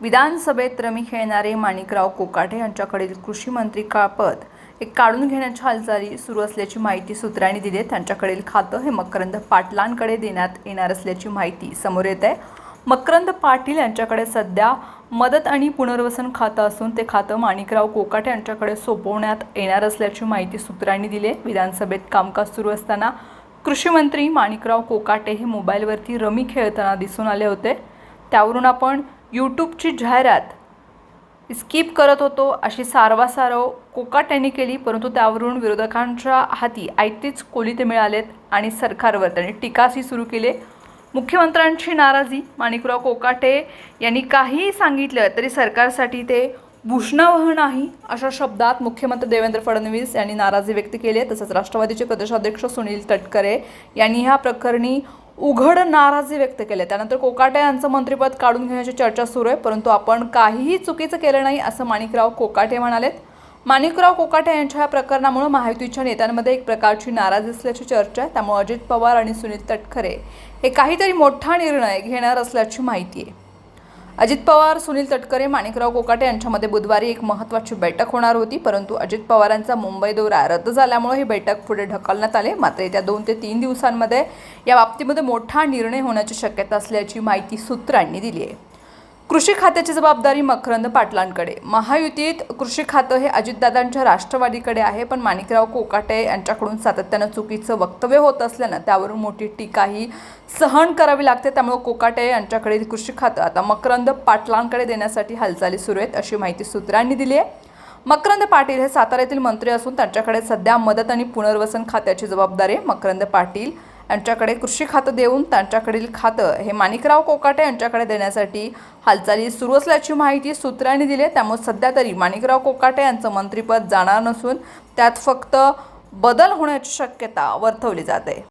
विधानसभेत रमी खेळणारे माणिकराव कोकाटे यांच्याकडील कृषी मंत्री का हे काढून घेण्याच्या हालचाली सुरू असल्याची माहिती सूत्रांनी दिली त्यांच्याकडील खातं हे मकरंद पाटलांकडे देण्यात येणार असल्याची माहिती समोर येत आहे. मकरंद पाटील यांच्याकडे सध्या मदत आणि पुनर्वसन खातं असून ते खातं माणिकराव कोकाटे यांच्याकडे सोपवण्यात येणार असल्याची माहिती सूत्रांनी दिली आहे. विधानसभेत कामकाज सुरू असताना कृषी मंत्री माणिकराव कोकाटे हे मोबाईलवरती रमी खेळताना दिसून आले होते. त्यावरून आपण यूट्यूबची जाहिरात. स्किप करत होतो अशी सारवासारव कोकाट यांनी केली परंतु त्यावरून विरोधकांच्या हाती आयतेच कोलिते मिळालेत आणि सरकारवर त्यांनी टीकाही सुरू केले. मुख्यमंत्र्यांची नाराजी माणिकराव कोकाटे यांनी काहीही सांगितलं तरी सरकारसाठी ते भूषणावह नाही अशा शब्दात मुख्यमंत्री देवेंद्र फडणवीस यांनी नाराजी व्यक्त केली. आहे तसंच राष्ट्रवादीचे प्रदेशाध्यक्ष सुनील तटकरे यांनी ह्या प्रकरणी उघड नाराजी व्यक्त केली. आहे. त्यानंतर कोकाटे यांचं मंत्रिपद काढून घेण्याची चर्चा सुरू आहे. परंतु आपण काहीही चुकीचं केलं नाही असं माणिकराव कोकाटे म्हणालेत. माणिकराव कोकाटे यांच्या या प्रकरणामुळे महायुतीच्या नेत्यांमध्ये एक प्रकारची नाराजी असल्याची चर्चा आहे. त्यामुळे अजित पवार आणि सुनील तटकरे हे काहीतरी मोठा निर्णय घेणार असल्याची माहिती आहे. अजित पवार सुनील तटकरे माणिकराव कोकाटे यांच्यामध्ये बुधवारी एक महत्त्वाची बैठक होणार होती. परंतु अजित पवारांचा मुंबई दौरा रद्द झाल्यामुळे ही बैठक पुढे ढकलण्यात आली. मात्र येत्या दोन ते तीन दिवसांमध्ये या बाबतीमध्ये मोठा निर्णय होण्याची शक्यता असल्याची माहिती सूत्रांनी दिली आहे. कृषी खात्याची जबाबदारी मकरंद पाटलांकडे. महायुतीत कृषी खातं हे अजितदादांच्या राष्ट्रवादीकडे आहे पण माणिकराव कोकाटे यांच्याकडून सातत्यानं चुकीचं वक्तव्य होत असल्यानं त्यावरून मोठी टीकाही सहन करावी लागते. त्यामुळे कोकाटे यांच्याकडे कृषी खातं आता मकरंद पाटलांकडे देण्यासाठी हालचाली सुरू आहेत अशी माहिती सूत्रांनी दिली आहे. मकरंद पाटील हे साताऱ्यातील मंत्री असून त्यांच्याकडे सध्या मदत आणि पुनर्वसन खात्याची जबाबदारी मकरंद पाटील यांच्याकडे कृषी खातं देऊन त्यांच्याकडील खातं हे माणिकराव कोकाटे यांच्याकडे देण्यासाठी हालचाली सुरू असल्याची माहिती सूत्रांनी दिली आहे. त्यामुळे सध्या तरी माणिकराव कोकाटे यांचं मंत्रिपद जाणार नसून त्यात फक्त बदल होण्याची शक्यता वर्तवली जाते.